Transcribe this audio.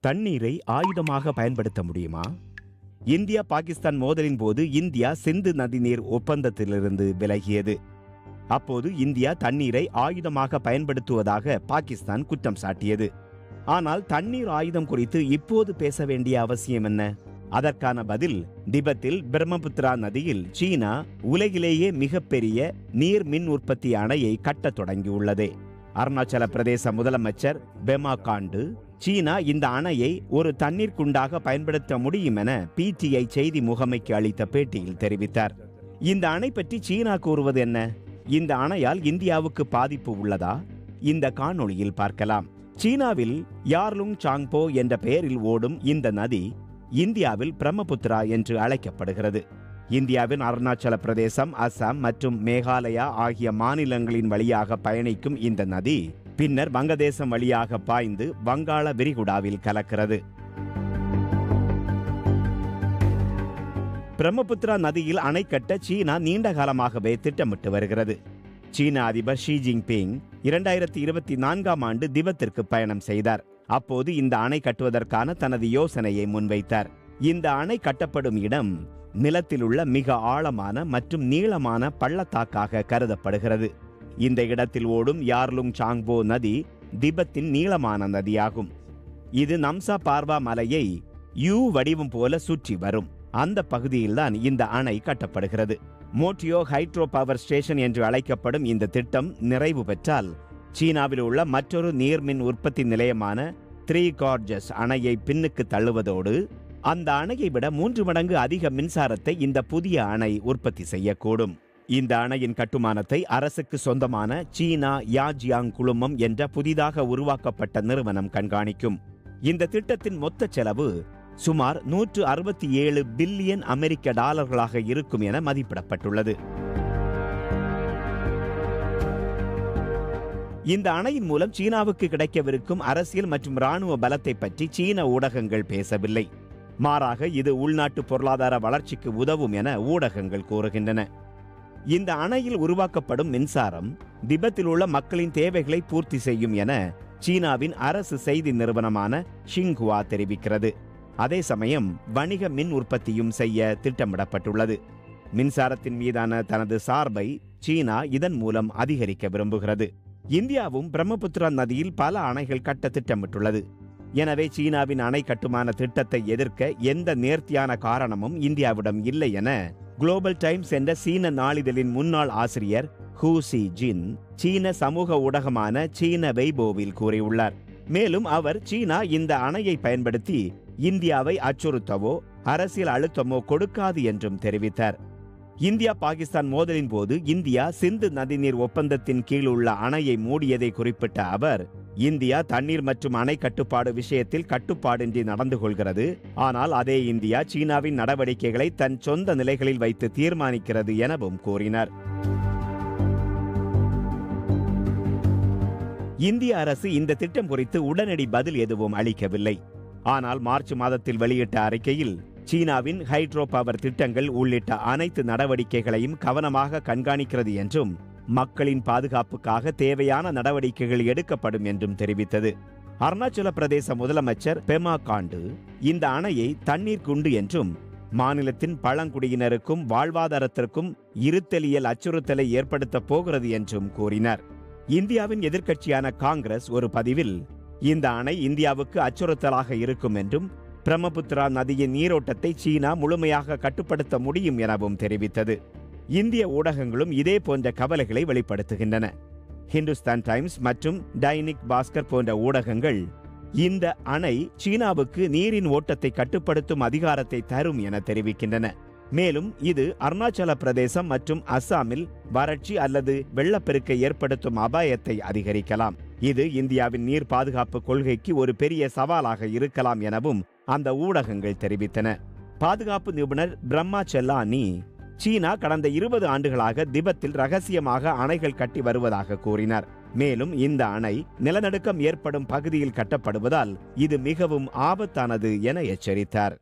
தண்ணீரை ஆயுதமாக பயன்படுத்த முடியுமா? இந்தியா பாகிஸ்தான் மோதலின் போது இந்தியா சிந்து நதிநீர் ஒப்பந்தத்திலிருந்து விலகியது. அப்போது இந்தியா தண்ணீரை ஆயுதமாக பயன்படுத்துவதாக பாகிஸ்தான் குற்றம் சாட்டியது. ஆனால் தண்ணீர் ஆயுதம் குறித்து இப்போது பேச வேண்டிய அவசியம் என்ன? அதற்கான பதில் திபெத்தில் பிரம்மபுத்திரா நதியில் சீனா உலகிலேயே மிகப்பெரிய நீர் மின் உற்பத்தி அணையை கட்டத் தொடங்கியுள்ளதே. அருணாச்சல பிரதேச முதலமைச்சர் பெமா காண்டு சீனா இந்த அணையை ஒரு தண்ணீர் குண்டாக பயன்படுத்த முடியும் என பிடிஐ செய்தி முகமைக்கு அளித்த பேட்டியில் தெரிவித்தார். இந்த அணை பற்றி சீனா கூறுவது என்ன? இந்த அணையால் இந்தியாவுக்கு பாதிப்பு உள்ளதா? இந்த காணொளியில் பார்க்கலாம். சீனாவில் யார்லுங் சாங்போ என்ற பெயரில் ஓடும் இந்த நதி இந்தியாவில் பிரம்மபுத்திரா என்று அழைக்கப்படுகிறது. இந்தியாவின் அருணாச்சல பிரதேசம் அசாம் மற்றும் மேகாலயா ஆகிய மாநிலங்களின் வழியாக பயணிக்கும் இந்த நதி பின்னர் வங்கதேசம் வழியாக பாய்ந்து வங்காள விரிகுடாவில் கலக்கிறது. பிரம்மபுத்திரா நதியில் அணை கட்ட சீனா நீண்ட காலமாகவே திட்டமிட்டு வருகிறது. சீன அதிபர் ஷி ஜின்பிங் இரண்டாயிரத்தி இருபத்தி நான்காம் ஆண்டு திபத்திற்கு பயணம் செய்தார். அப்போது இந்த அணை கட்டுவதற்கான தனது யோசனையை முன்வைத்தார். இந்த அணை கட்டப்படும் இடம் நிலத்தில் உள்ள மிக ஆழமான மற்றும் நீளமான பள்ளத்தாக்காக கருதப்படுகிறது. இந்த இடத்தில் ஓடும் யார்லுங் சாங்போ நதி திபெத்தின் நீளமான நதியாகும். இது நம்சா பார்வா மலையை யூ வடிவம் போல சுற்றி வரும். அந்த பகுதியில்தான் இந்த அணை கட்டப்படுகிறது. மோட்டியோ ஹைட்ரோ பவர் ஸ்டேஷன் என்று அழைக்கப்படும் இந்த திட்டம் நிறைவு பெற்றால் சீனாவில் உள்ள மற்றொரு நீர்மின் உற்பத்தி நிலையமான த்ரீ கார்ஜஸ் அணையை பின்னுக்கு தள்ளுவதோடு அந்த அணையை விட மூன்று மடங்கு அதிக மின்சாரத்தை இந்த புதிய அணை உற்பத்தி செய்யக்கூடும். இந்த அணையின் கட்டுமானத்தை அரசுக்கு சொந்தமான சீனா யாஜியாங் குழுமம் என்ற புதிதாக உருவாக்கப்பட்ட நிறுவனம் கண்காணிக்கும். இந்த திட்டத்தின் மொத்த செலவு சுமார் நூற்று அறுபத்தி ஏழு பில்லியன் அமெரிக்க டாலர்களாக இருக்கும் என மதிப்பிடப்பட்டுள்ளது. இந்த அணையின் மூலம் சீனாவுக்கு கிடைக்கவிருக்கும் அரசியல் மற்றும் ராணுவ பலத்தை பற்றி சீன ஊடகங்கள் பேசவில்லை. மாறாக இது உள்நாட்டு பொருளாதார வளர்ச்சிக்கு உதவும் என ஊடகங்கள் கூறுகின்றன. இந்த அணையில் உருவாக்கப்படும் மின்சாரம் திபெத்தில் உள்ள மக்களின் தேவைகளை பூர்த்தி செய்யும் என சீனாவின் அரசு செய்தி நிறுவனமான ஷிங்ஹுவா தெரிவிக்கிறது. அதே சமயம் வணிக மின் உற்பத்தியும் செய்ய திட்டமிடப்பட்டுள்ளது. மின்சாரத்தின் மீதான தனது சார்பை சீனா இதன் மூலம் அதிகரிக்க விரும்புகிறது. இந்தியாவும் பிரம்மபுத்திரா நதியில் பல அணைகள் கட்ட திட்டமிட்டுள்ளது. எனவே சீனாவின் அணை கட்டுமான திட்டத்தை எதிர்க்க எந்த நேர்த்தியான காரணமும் இந்தியாவிடம் இல்லை என குளோபல் டைம்ஸ் என்ற சீன நாளிதழின் முன்னாள் ஆசிரியர் ஹூ சி ஜின் சீன சமூக ஊடகமான சீன வெய்போவில் கூறியுள்ளார். மேலும் அவர் சீனா இந்த அணையை பயன்படுத்தி இந்தியாவை அச்சுறுத்தவோ அரசியல் அழுத்தமோ கொடுக்காது என்றும் தெரிவித்தார். இந்தியா பாகிஸ்தான் மோதலின் போது இந்தியா சிந்து நதிநீர் ஒப்பந்தத்தின் கீழ் உள்ள அணையை மூடியதை குறிப்பிட்ட அவர் இந்தியா தண்ணீர் மற்றும் அணை கட்டுப்பாடு விஷயத்தில் கட்டுப்பாடின்றி நடந்து கொள்கிறது. ஆனால் அதே இந்தியா சீனாவின் நடவடிக்கைகளை தன் சொந்த நிலைகளில் வைத்து தீர்மானிக்கிறது எனவும் கூறினர். இந்திய அரசு இந்த திட்டம் குறித்து உடனடி பதில் எதுவும் அளிக்கவில்லை. ஆனால் மார்ச் மாதத்தில் வெளியிட்ட அறிக்கையில் சீனாவின் ஹைட்ரோ பவர் திட்டங்கள் உள்ளிட்ட அனைத்து நடவடிக்கைகளையும் கவனமாக கண்காணிக்கிறது என்றும் மக்களின் பாதுகாப்புக்காக தேவையான நடவடிக்கைகள் எடுக்கப்படும் என்றும் தெரிவித்தது. அருணாச்சல பிரதேச முதலமைச்சர் பெமா காண்டு இந்த அணையை தண்ணீர் குண்டு என்றும் மாநிலத்தின் பழங்குடியினருக்கும் வாழ்வாதாரத்திற்கும் இருத்தலியல் அச்சுறுத்தலை ஏற்படுத்தப் போகிறது என்றும் கூறினார். இந்தியாவின் எதிர்க்கட்சியான காங்கிரஸ் ஒரு பதிவில் இந்த அணை இந்தியாவுக்கு அச்சுறுத்தலாக இருக்கும் என்றும் பிரம்மபுத்திரா நதியின் நீரோட்டத்தை சீனா முழுமையாக கட்டுப்படுத்த முடியும் எனவும் தெரிவித்தது. இந்திய ஊடகங்களும் இதே போன்ற கவலைகளை வெளிப்படுத்துகின்றன. ஹிந்துஸ்தான் டைம்ஸ் மற்றும் டைனிக் பாஸ்கர் போன்ற ஊடகங்கள் இந்த அணை சீனாவுக்கு நீரின் ஓட்டத்தை கட்டுப்படுத்தும் அதிகாரத்தை தரும் என தெரிவிக்கின்றன. மேலும் இது அருணாச்சல பிரதேசம் மற்றும் அஸ்ஸாமில் வறட்சி அல்லது வெள்ளப்பெருக்கை ஏற்படுத்தும் அபாயத்தை அதிகரிக்கலாம். இது இந்தியாவின் நீர் பாதுகாப்பு கொள்கைக்கு ஒரு பெரிய சவாலாக இருக்கலாம் எனவும் அந்த ஊடகங்கள் தெரிவித்தன. பாதுகாப்பு நிபுணர் பிரம்மா செல்லானி சீனா கடந்த இருபது ஆண்டுகளாக திபெத்தில் ரகசியமாக அணைகள் கட்டி வருவதாக கூறினார். மேலும் இந்த அணை நிலநடுக்கம் ஏற்படும் பகுதியில் கட்டப்படுவதால் இது மிகவும் ஆபத்தானது என எச்சரித்தார்.